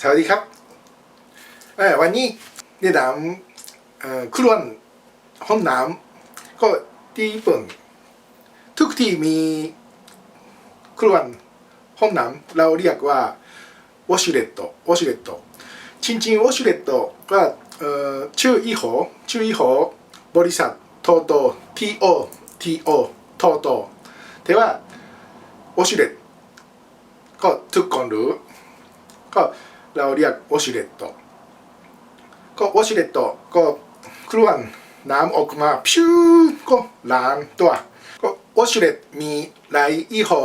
สวัสดีครับเออวันนี้แนะนำเอ่อครื่องห้องน้ำก็ที่ญี่ปุ่นทุกที่มีเครื่องห้องน้ำเราเรียกว่าวอชเลตโตวอชเลตโตจริงๆวอชเลตโตก็เอ่อชื่ออีโหชื่ออีโหบริษัทโตโต TO TO โตโตแต่ว่าวอชเลตก็ทุกคนรู้ก็ เราเรียกวอชิเลตโตก็วอชิเลตโตก็เคลื่อนน้ำออกมาพิวก็ล้างตัวก็วอชิเลตมีหลายยี่ห้อ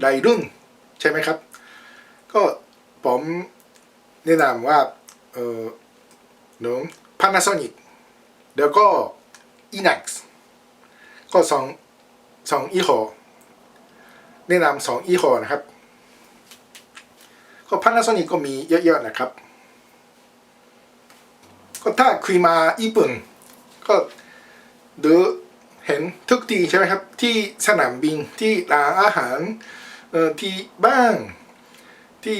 หลายรุ่นใช่ไหมครับ ก็ผมแนะนำว่าเออหนึ่ง Panasonic แล้วก็ Inax ก็สองสองยี่ห้อแนะนำสองยี่ห้อนะครับ ก็ Panasonic ก็มีเยอะๆนะครับ ก็ถ้าคุยมาญี่ปุ่น ก็ดูเห็นทุกที่ใช่ไหมครับ ที่สนามบินที่ร้านอาหารเอ่อที่บ้านที่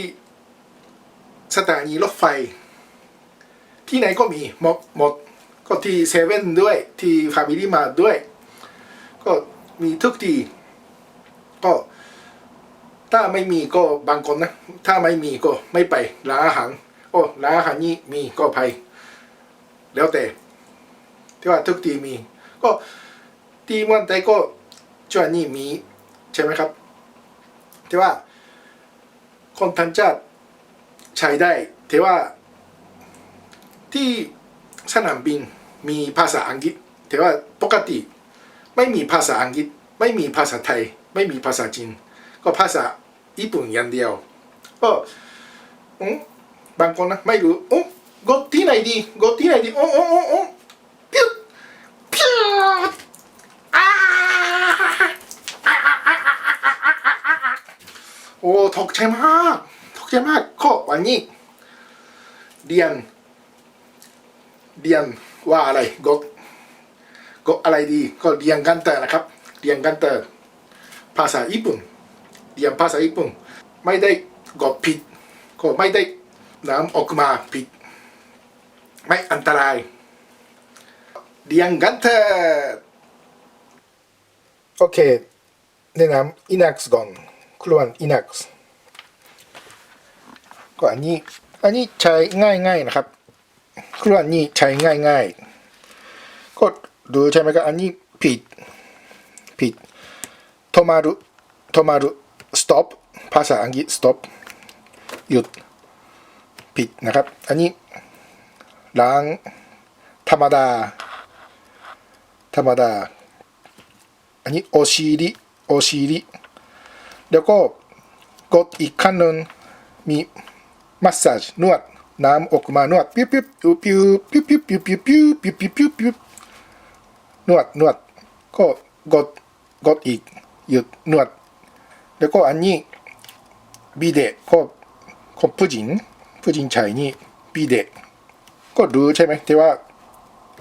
สถานีรถไฟ ที่ไหนก็มีหมดหมดก็ที่เซเว่นด้วยที่ฟามิลี่มาด้วย ก็มีทุกที่ก็ ถ้าไม่มีก็บางคนนะ ถ้าไม่มีก็ไม่ไปร้านอาหารโอ้ร้านอาหารนี้มีก็ไป แล้วแต่ ที่ว่าทุกทีมี ก็ที่มืองไทยก็จวนนี้มีใช่ไหมครับ ที่ว่า คนทันชาติใช้ได้แต่ว่าที่สนามบินมีภาษาอังกฤษแต่ว่าปกติ ไม่มีภาษาอังกฤษ ไม่มีภาษาไทย ไม่มีภาษาจีน ก็ภาษา ญี่ปุ่นอย่างเดียวก็อืมบางคนนะไม่รู้โอ้กดที่ไหนดีกดที่ไหนดีโอ้โอ้โอ้โอ้พิวพิวอ้าโอ้ตกใจมากตกใจมากก็วันนี้เรียนเรียนว่าอะไรกดกดอะไรดีก็เรียนกันเตอร์นะครับเรียนกันเตอร์ภาษาญี่ปุ่น เรียนภาษาญี่ปุ่นไม่ได้กดผิดก็ไม่ได้น้ำออกมาผิด ไม่อันตรายเรียนกันเถอะโอเคแนะนำ Inax ก่อนเครื่อง Inax ก็อันนี้อันนี้ใช้ง่ายๆนะครับ เครื่องนี้ใช้ง่ายๆ ก็ดูใช่ไหมครับอันนี้ผิดผิด止まる止まる stop ภาษาอังกฤษ stop หยุดผิดนะครับ อันนี้ล้างธรรมดา ธรรมดา อันนี้โอชิริโอชิริแล้วก็กดอีกขั้นหนึ่งมีมัสซาจนวด น้ำออกมานวดปิ้วปิ้วปิ้วปิ้วปิ้วปิ้วปิ้วปิ้วปิ้วปิ้วปิ้วปิ้วนวดนวดก็กดกดอีกหยุดนวด でこう安に美でこうこうプジンプジンチャイに美でこうルーチェメでは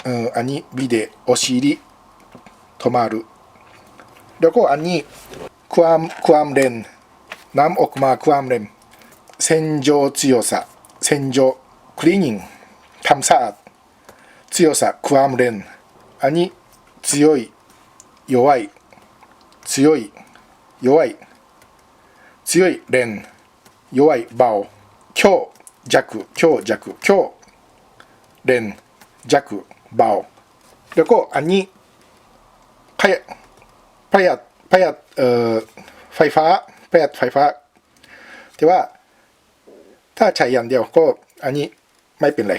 うん安に美でお尻止まるでこう安にความความเด่นน้ำออกมาความเด่น洗浄強さ洗浄クリーニングทำสะอาด強さความเด่นอันนี้強い弱い強い弱い強い連弱い場強弱強弱強連弱เบาแล้วก็อันนี้ประหยัดประหยัดประหยัดเอ่อไฟฟ้าประหยัดไฟฟ้าแต่ว่า ถ้าใช้อย่างเดียวก็อันนี้ไม่เป็นไร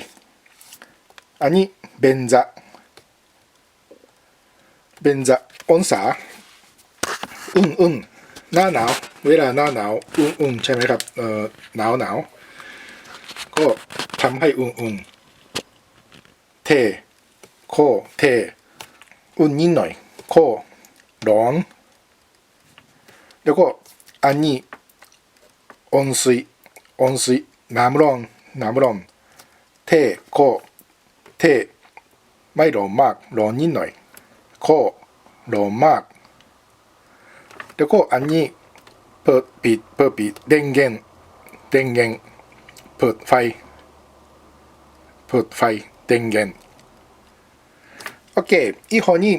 อันนี้เบนซาเบนซาองศา อุ่นอุ่น หน้าหนาว เวลาหน้าหนาว อุ่นอุ่นใช่ไหมครับ เอ่อ หนาวหนาว ก็ทำให้อุ่นอุ่นเท โค เท อุ่นนิดหน่อย โค ร้อน แล้วก็อันนี้温水温水น้ำร้อนน้ำร้อนเท โค เท ไม่ร้อนมาก ร้อนนิดหน่อย โค ร้อนมาก แล้วก็อันนี้เปิดปิดเปิดปิดเด้งเงเด้งเงเปิดไฟ เปิดไฟเด้งเงโอเคอีหอนี้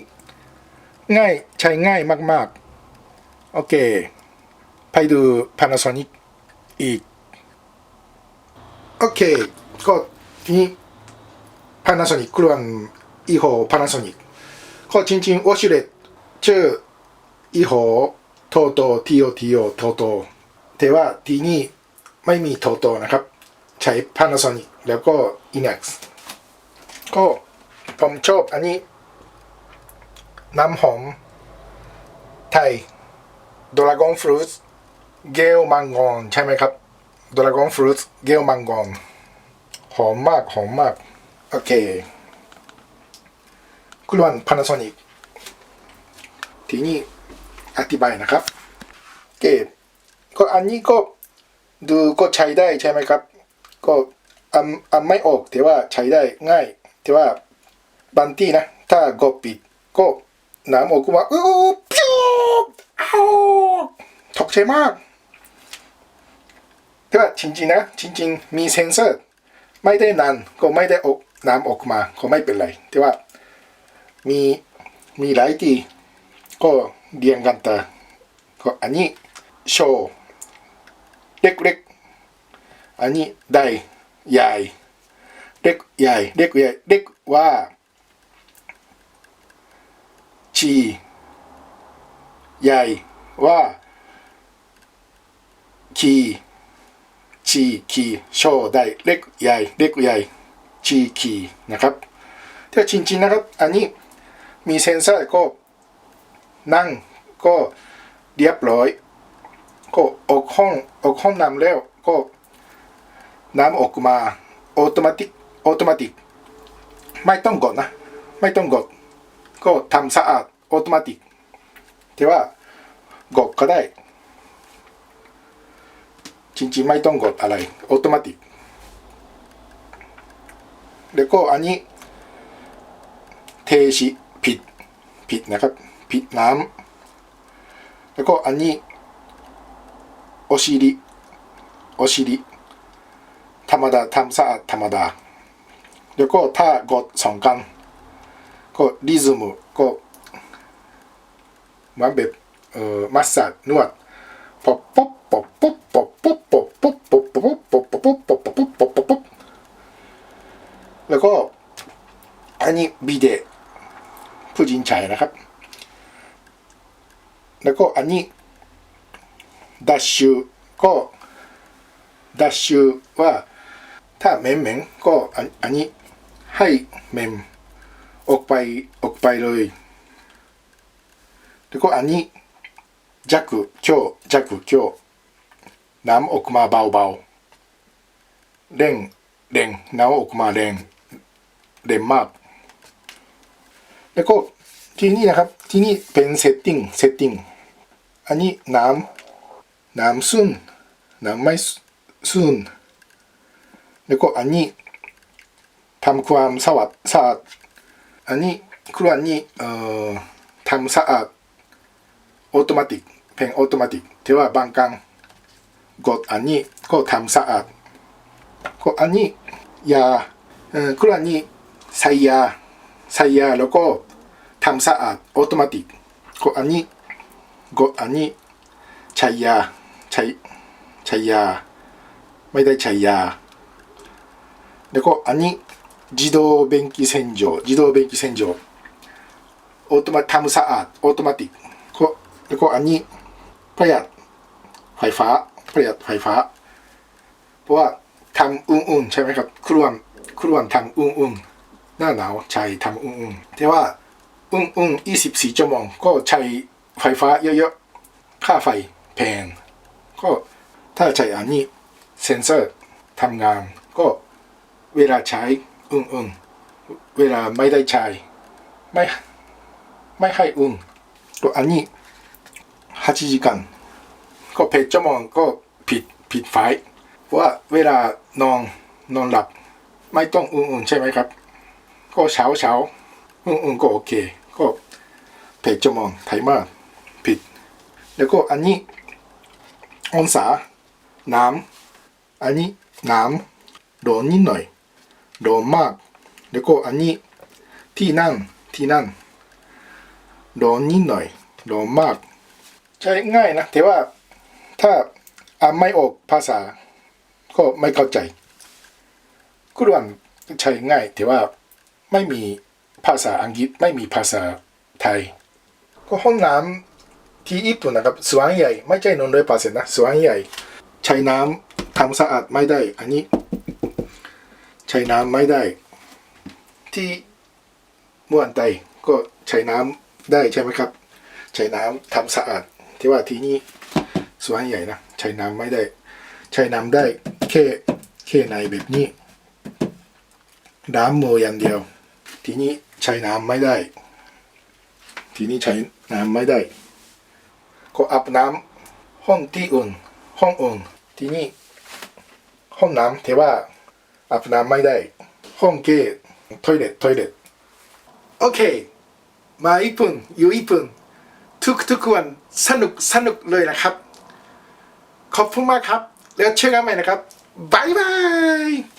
ง่ายใช้ง่ายมากๆ โอเค ไปดู Panasonic อีก โอเค ก็นี่ Panasonic เครื่องอีโห Panasonic ก็จริงๆโอชิเลตชื่ออีโห โทโตทีโอทีโอโทโตแต่ว่าทีนี้ไม่มีโทโตนะครับ ใช้ Panasonic แล้วก็ Inex ก็ผมชอบอันนี้ น้ำหอมไทยดราก้อนฟรุตเกลมังกรใช่ไหมครับดราก้อนฟรุตเกลมังกรหอมมาก หอมมาก โอเคคุณวัน Panasonic ทีนี้ อธิบายนะครับโอเคก็อันนี้ก็ดูก็ใช้ได้ใช่ไหมครับ ก็อันอันไม่ออกแต่ว่าใช้ได้ง่ายแต่ว่าบางที่นะ ถ้ากดปิดก็น้ำออกมาอู้พิ้วอ้าวตกใจมากแต่ว่าจริงๆนะจริงๆมีเซนเซอร์ ไม่ได้นานก็ไม่ได้ออกน้ำออกมาก็ไม่เป็นไรแต่ว่ามีมีหลายทีก็ เรียงกันแต่ก็อันนี้โชว์เล็กๆอันนี้ได้ใหญ่เล็กใหญ่เล็กใหญ่เล็กว่าชีใหญ่ว่าคีชีคีโชว์ได้เล็กใหญ่เล็กใหญ่ชีคีนะครับแต่จริงๆนะครับ อันนี้มีเซนเซอร์ก็ นั่งก็เรียบร้อย ก็ออกห้องออกห้องน้ำแล้วก็น้ำออกมาออโตมติกออโตมติกไม่ต้องกดนะ ไม่ต้องกดก็ทำสะอาดออโตมติกแต่ว่ากดก็ได้จริงๆไม่ต้องกดอะไรออโตมติกแล้วก็อันนี้เทชิผิดผิดนะครับ พริน้ำ แล้วก็อันนี้ โอชิริ โอชิริ ธรรมดาทำสะอาดธรรมดา แล้วก็ถ้ากดสองกัน ก็ริซึมก็เหมือนแบบเอ่อมัสซาดนวดป๊บปบปบปบปบปบปบปบปบปบปบปบปบปบปบปบปบปบแล้วก็อันนี้บีเดผู้หญิงชายนะครับ แล้วก็อันนี้ดัชชูก็ดัชชูว่าถ้าเมมเมมก็อันนี้ให้เมมออกไปออกไปเลย แล้วก็อันนี้จักเจ้าจักจ้าน้ำออกมาเบาๆเร่งเร่งน้ำออกมาเร่งเร่งมาก แล้วก็ที่นี่นะครับที่นี่เป็นเซตติ้งเซตติ้ง อันนี้น้ำน้ำซึนน้ำไม่ซึนแล้วก็อันนี้ทำความสะอาดสะอาดอันนี้ครัวนี้เอ่อทำสะอาดออโตมัติกเป็นออโตมัติกแต่ว่าบางครั้งกดอันนี้ก็ทำสะอาดก็อันนี้ยาเอ่อครัวนี้ใส่ยาใส่ยาแล้วก็ทำสะอาดออโตมัติกก็อันนี้ กดอันนี้ใช้ยา ใช้ใช้ยา ไม่ได้ใช้ยา แล้วก็อันนี้自動便器洗浄自動便器洗浄オートマทำสะอาดออโตมัติกก็แล้วก็อันนี้ประหยัดไฟฟ้าประหยัดไฟฟ้า เพราะว่าทำอุ่นๆใช่ไหมครับครวนครวนทำอุ่นๆหน้าหนาวใช้ทำอุ่นๆแต่ว่าอุ่นๆ24ชั่วโมงก็ใช้ ไฟฟ้าเยอะๆ ค่าไฟแพง ก็ถ้าใช้อันนี้เซนเซอร์ทำงาน ก็เวลาใช้อึ้งอึ้งเวลาไม่ได้ใช้ ไม่ไม่ให้อึ้งตัวอันนี้8時間ก็เพจชั่วโมงก็ผิดผิดไฟเพราะว่าเวลานอนนอนหลับ ไม่ต้องอึ้งอึ้งใช่ไหมครับ ก็เช้าเช้าอึ้งอึ้งก็โอเค ก็เพจชั่วโมงไทเมอร์ผิด แล้วก็อันนี้องศาน้ำอันนี้น้ำโดนนิดหน่อยโดนมาก แล้วก็อันนี้ที่นั่งที่นั่งโดนนิดหน่อยโดนมาก ใช้ง่ายนะแต่ว่าถ้าอ่านไม่ออกภาษา ก็ไม่เข้าใจกุรวันใช้ง่ายแต่ว่าไม่มีภาษาอังกฤษไม่มีภาษาไทย ก็ห้องน้ำ ที่ญี่ปุ่นนะครับสวนใหญ่ไม่ใช่นนร้อยเปอร์เซ็นต์นะสวนใหญ่ใช้น้ำทำสะอาดไม่ได้ อันนี้ ใช้น้ำไม่ได้ ที่มื่วนใดก็ใช้น้ำได้ใช่ไหมครับ ใช้น้ำทำสะอาด ที่ว่าที่นี่สวนใหญ่นะใช้น้ำไม่ได้ ใช้น้ำได้แค่แค่ในแบบนี้น้ำมืออย่างเดียว ทีนี้ใช้น้ำไม่ได้ ทีนี้ใช้น้ำไม่ได้ ก็อาบน้ำห้องที่อุ่น ห้องอุ่น ทีนี้ห้องน้ำแต่ว่าอาบน้ำไม่ได้ ห้องเกตทอยเล็ตทอยเล็ตโอเคมาญี่ปุ่นอยู่ญี่ปุ่นทุกทุกวันสนุกสนุกเลยนะครับ ขอบคุณมากครับ แล้วเจอกันใหม่นะครับบายบาย